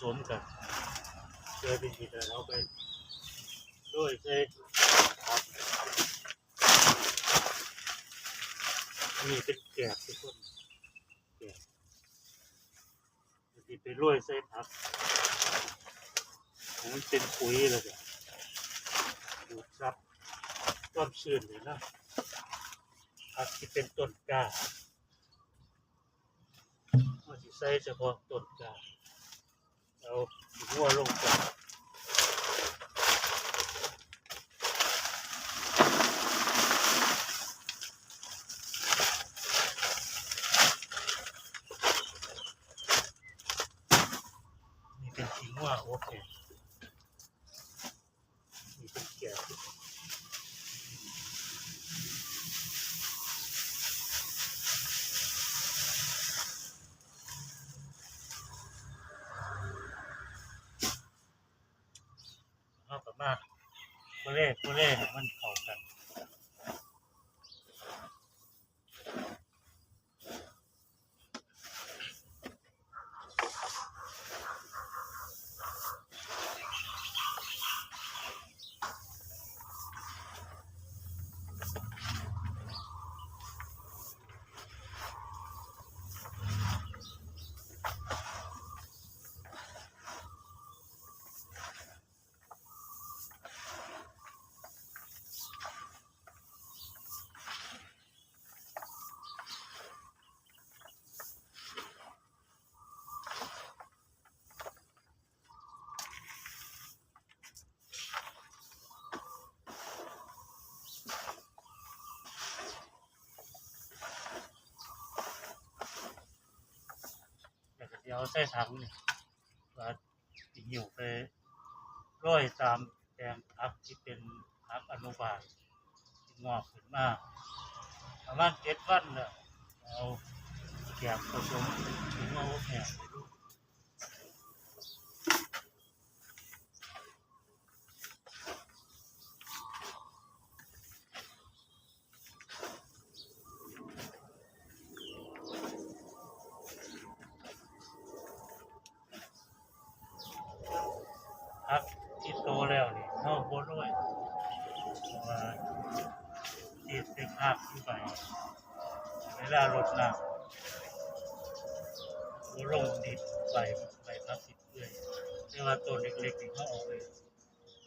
สมกันเจอเป็นทีเดียวเอาไปด้วยใช่ครับนี่เป็นแกบทุกคนแกบที่ไปโรยใส่ผักมันเป็นปุ๋ยเลยจ้ะดูดซับต้นชื้นเลยนะผักที่เป็นต้นกล้ามันสิใส่เฉพาะต้นกา เอาหัวลงก่อนนี่เป็นขิงว่าโอเคนี่เป็นแก่เอากลับมา คเล่โคเลขมัน เข้าใส่ถังนี่ว่าสิหิวไปร้อยตามแปลงพักที่เป็นพักอนุบาลที่งอกขึ้นมาประมาณเจ็ดวันแล้วเอาแกบผสมถึงเอาแหงไปดู ลารดน้ำโบลงดินใบใบพักติดเปื่อยแต่ว่าตัวเล็กๆที่เขาเอาไป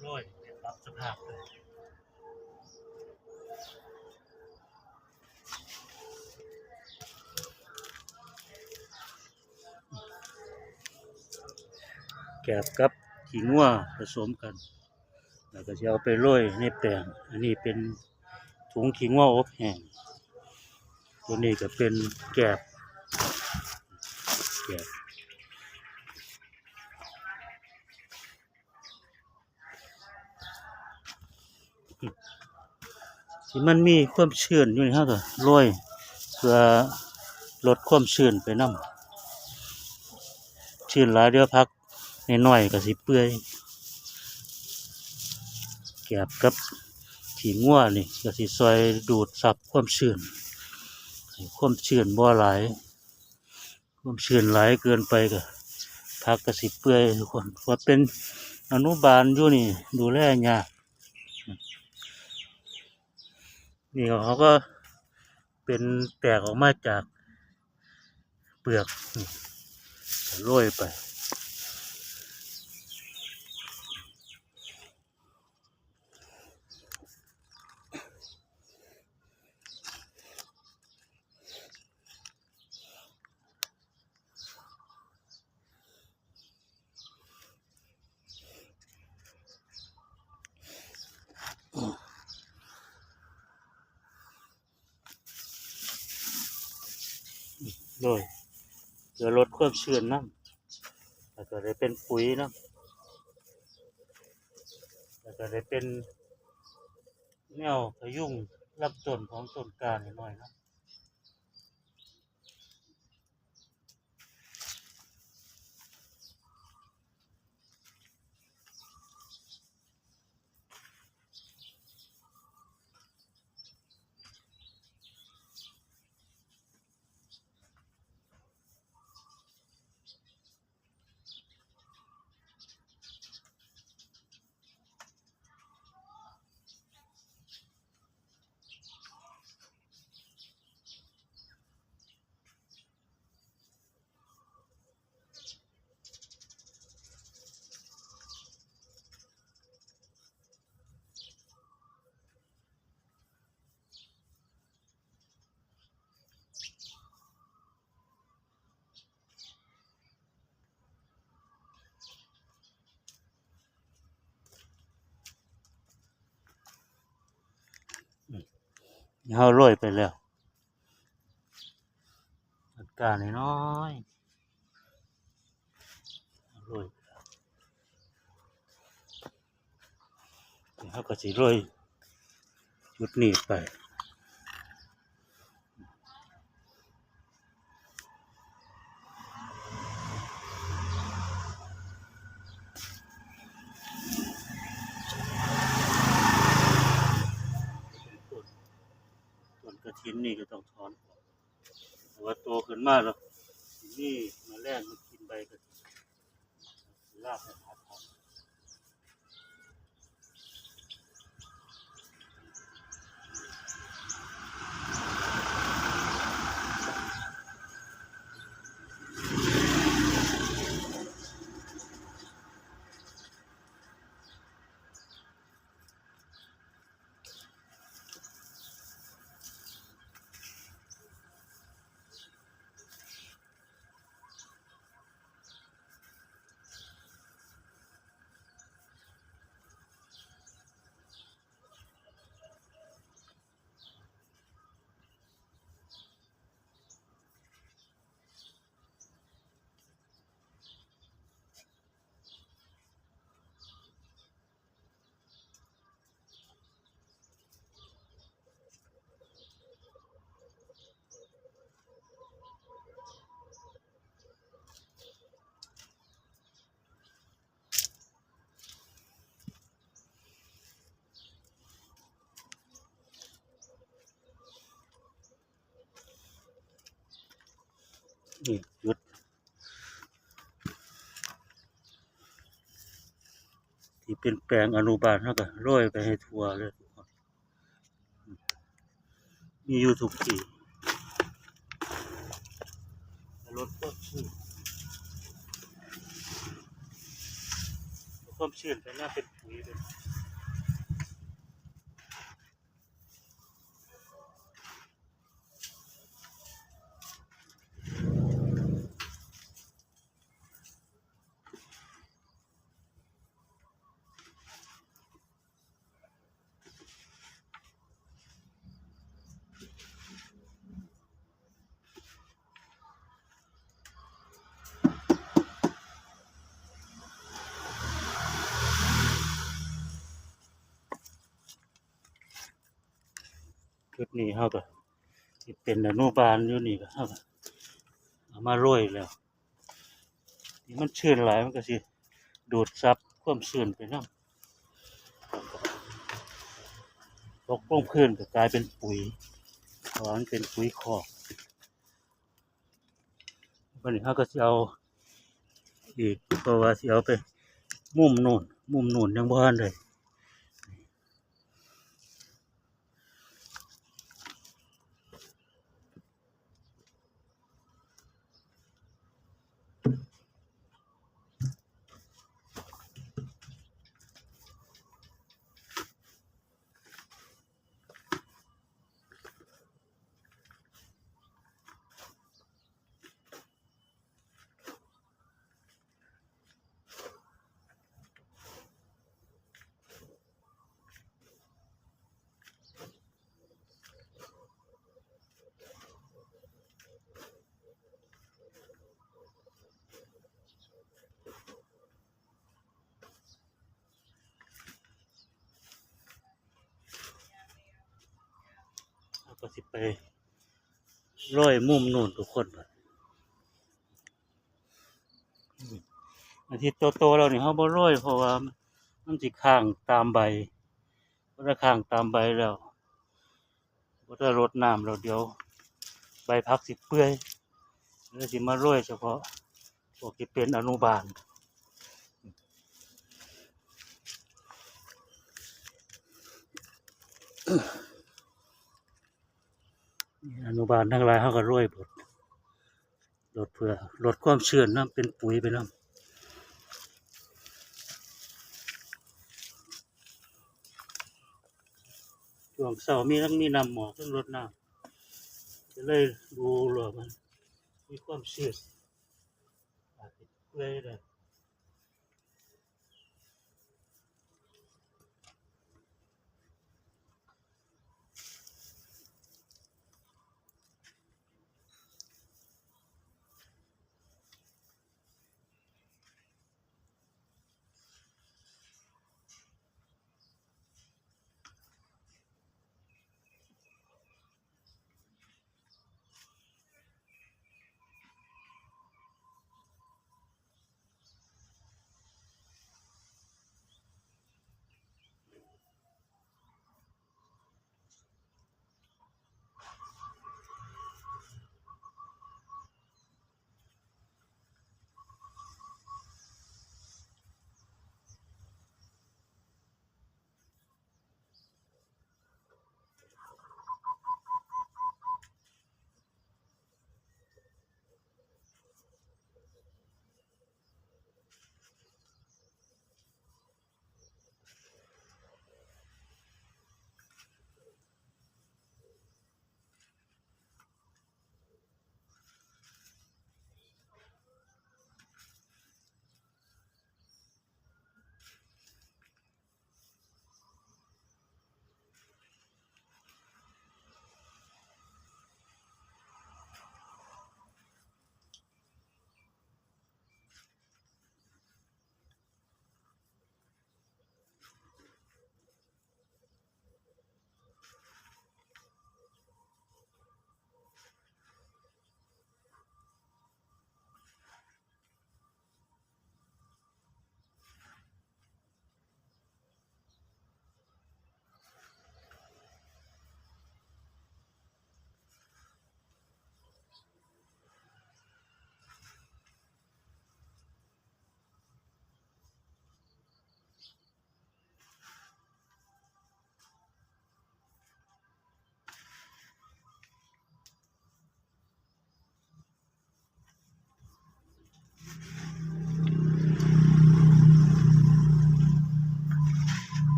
โรยเป็นปรับสภาพเลยแกบกับขี้งัวผสมกัน แล้วก็จะเอาไปโรยในแปลงอันนี้เป็นถุงขี้งัวอบแห้ง ตัวนี้ก็เป็นแกบแกบที่มันมีความชื้นอยู่นี่ฮะก็โรยเพื่อลดความชื้นไปน้ำชื้นหลายเดี๋ยวพักนน้อยๆก็สิเปื่อยแกบกับขี้งัวนี่ก็สิซอยดูดซับความชื้น ความชื้นบ่หลายความชื้นหลายเกินไปก็พักกระสิเปื่อยทุกคนว่าเป็นอนุบาลอยู่นี่ ดูแลยากนี่เขาก็เป็นแตกออกมาจากเปลือกโรยไป โดยเพื่อลดความชื้นน้ำแล้วก็ได้เป็นปุ๋ยน้ำแล้วก็ได้เป็นแนวพยุงรับต้นของต้นกาหน่อยๆนะ เฮาโรยไปแล้วจัดการน้อยโรยไปแล้วเดี๋ยเฮาก็สิโรยจุดนี้ไป ต้นต้นกระถิ นี่ก็ต้องถอนออกแต่ว่าโตขึ้นมากแล้วนี่มาแรกมากินใบกันลาก นี่ยุดที่เป็นแปลงอนุบาลเขาก็โรยไปให้ทัวเลยมียูทุกที่รถก็ชื่นความชื้นไปหน้าเป็นปุ๋ยเลย นี้เขาก็ที่เป็นอนุบาลอยู่นี่ก็เขาก็เอามาโรยแล้วที่มันชื้นหลายมันก็สิดูดซับความชื้นไปน้ำตกลงพื้นก็กลายเป็นปุ๋ยเพราะมันเป็นปุ๋ยคอกวันนี้เขาก็จะเอาอีกเพราะว่าสิเอาไปมุมนู่นมุมนู่นยังบ้านเลย ก็สิไปร้อยมุมนู่นทุกคนบัดอืมอันที่โตๆเรานี่เขาบ่ร้อยเพราะว่ามันสิข้างตามใบพระถ้าข้างตามใบแล้วบ่ได้รดน้ำแล้วเดียว ใบพักสิเปื่อยแล้วสิมาร้อยเฉพาะพวกที่เป็นอนุบาลอ นุบาลทั้งหลายเขาก็ร่วยบดลดเพื่อลดความเชื่อนน้ำเป็นปุ๋ยไปน้ำช่วงเสาร์มีทั้งมีน้ำหมอกทั้งรดน้ำจะเลยดูหรอมันมีความเชื่อนอาจจะเปื่อยเลย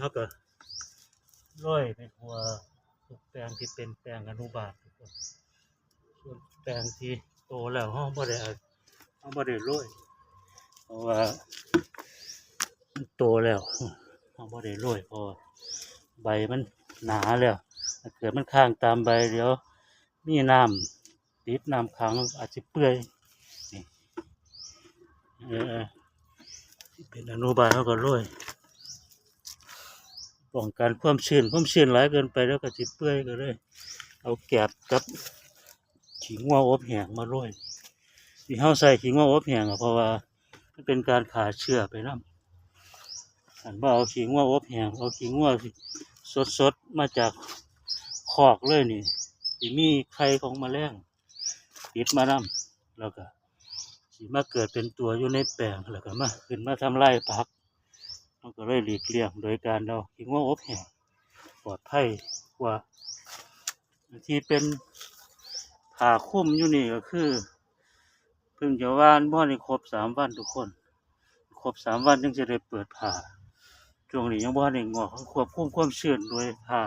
เขาก็ร้อยไปทัวทุกแปลงที่เป็นแปลงอนุบาลทุกคนส่วนแปลงที่โตแล้วเขาบ่ได้เอาเขาบ่ได้ร้อยเพราะว่ามันโตแล้วเขาบ่ได้ร้อยเพอใบมันหนาแล้วถ้าเกิดมันข้างตามใบเดี๋ยวมีน้ำติดน้ำขังอาจจะเปื่อยนี่เออเป็นอนุบาลเขาก็ร้อย ป้องกันความชื้นความชื้นหลายเกินไปแล้วก็สิเปื่อยก็เลย เอาแกบกับขิงว่าอบแห้งมาโรยที่เฮาใส่ขิงว่าอบแห้งอะเพราะว่ามันเป็นการขาเชื้อไปนํอันว่าเอาขิงว่าอบแห้งเอาขิงว่าสดสดๆมาจากคอกเลยนี่สิมีไข่ของแมลงติดมานํแล้วก็สิมาเกิดเป็นตัวอยู่ในแปลงแล้วก็มาขึ้นมาทำลายผัก เราก็เลยหลีกเลี่ยงโดยการเราคิดว่าอบแห้งปลอดภัยกว่าที่เป็นผ่าคุ้มอยู่นี่ก็คือเพิ่งจะว่านบ่ได้ครบสามวันทุกคน ครบสามวันจึงจะได้เปิดผ่าช่วงนี้ยังบ่ได้งอกควบคุมความชื้นโดยผ่า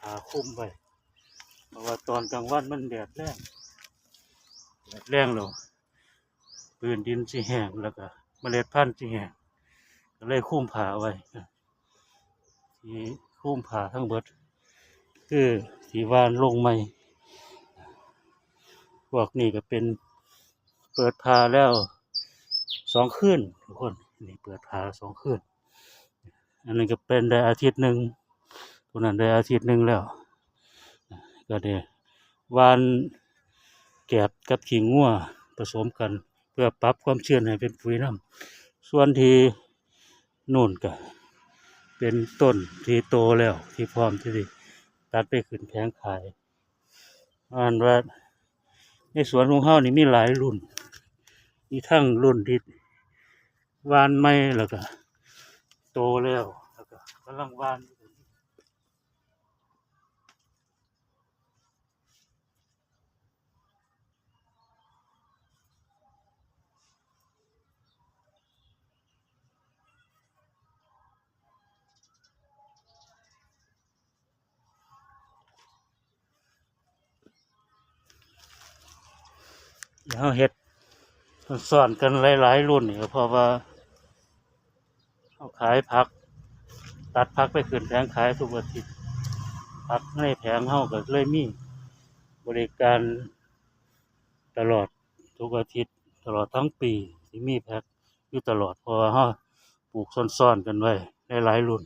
ผ่าคุ้มไว้เพราะว่าตอนกลางวันมันแดดแรงแดดแรงแล้วพื้นดินสิแห้งแล้วก็เมล็ดพันธุ์สิแห้ง ก็เลยคุ้มผาไว้ที่คุ้มผาทั้งเบิด คือที่วานลงใหม่พวกนี้ก็เป็นเปิดผาแล้วสองคืนทุกคนนี่เปิดผาสองคืนอันนี้ก็เป็นได้อาทิตย์หนึ่งตัวนั้นได้อาทิตย์หนึ่งแล้ว ก็เดี๋ยววานแกบกับขิงงัวผสมกัน เพื่อปรับความเชื้นให้เป็นปุ๋ยน้ำส่วนที่ นู่นก็เป็นต้นที่โตแล้วที่พร้อมที่จะตัดไปขึ้นแผงขาย อ่านว่าในสวนของเฮานี่มีหลายรุ่น มีทั้งรุ่นที่วานไม่แล้วก็ โตแล้วแล้วก็กำลังวาน อยู่แล้วเฮ็ดสอนกันหลายๆรุ่นนี่ก็เพราะว่าเขาขายผัก ตัดผักไปขึ้นแผงขายทุกอาทิตย์ผักในแผงเฮาก็เลยมี บริการตลอดทุกอาทิตย์ ตลอดทั้งปีที่มีแพ็คอยู่ตลอดเพราะว่าเฮาปลูกซ้อนๆกันไว้หลายๆรุ่น